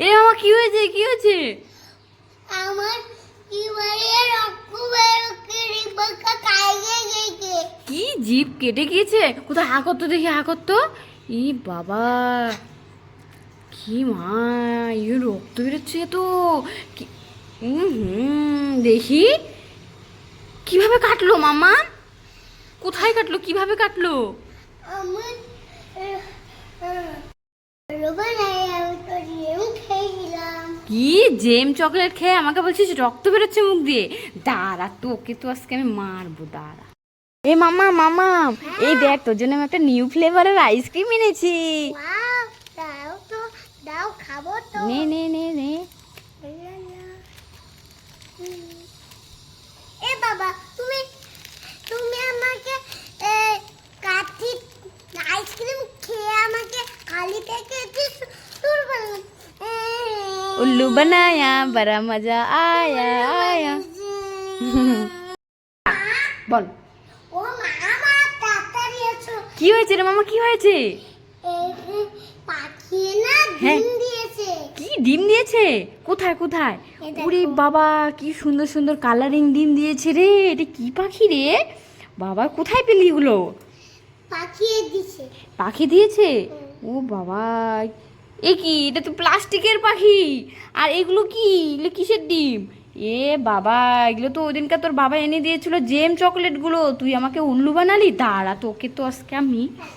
এ মামা কি হয়েছে? কি হয়েছে? আমার কি জিভ কেটে গিয়েছে? কোথায় হা করতো দেখি হা করতো? ই বাবা কি মা ইয়ে রক্ত বেরোচ্ছে তো হুম দেখি। কীভাবে কাটলো মামা? কোথায় কাটলো? কীভাবে কাটলো? আমার রোবানাই আমি তো রিয়েম খেয়েছিলাম কি? জেম চকলেট খেয়ে আমাকে বলছিস রক্ত বেরোচ্ছে মুখ দিয়ে? দাঁড়া তোকে তো আজকে আমি মারবো দাঁড়া। এ মামা মামা এই দেখ তোর জন্য আমি একটা নিউ ফ্লেভারের আইসক্রিম এনেছি। নে নে নে নে। এ বাবা তুমি তুমি আমাকে কাঠি আইসক্রিম খেয়ে আমাকে খালি থেকে उल्लू बनाया बड़ा मजा आया आया বল ও মামা তাড়াতাড়ি এসো কি হয়েছে রে মামা কি হয়েছে এই পাখি না হ্যাঁ। ডিম দিয়েছে কি ডিম দিয়েছে কোথায় কোথায় এই দেখো। ওরে বাবা কি সুন্দর সুন্দর কালারিং ডিম দিয়েছে রে এটা কি পাখি রে বাবা কোথায় পেলি এগুলো পাখি দিছে পাখি দিয়েছে ও বাবা এ কি, এটা তো প্লাস্টিকের পাখি। আর এগুলো কি? এগুলো কিসের ডিম? এ বাবা, এগুলো তো ওদিনকার তোর বাবা এনে দিয়েছিল জেম চকলেটগুলো। তুই আমাকে উল্লু বানালি? দাঁড়া, তোকে তো আজকে আমি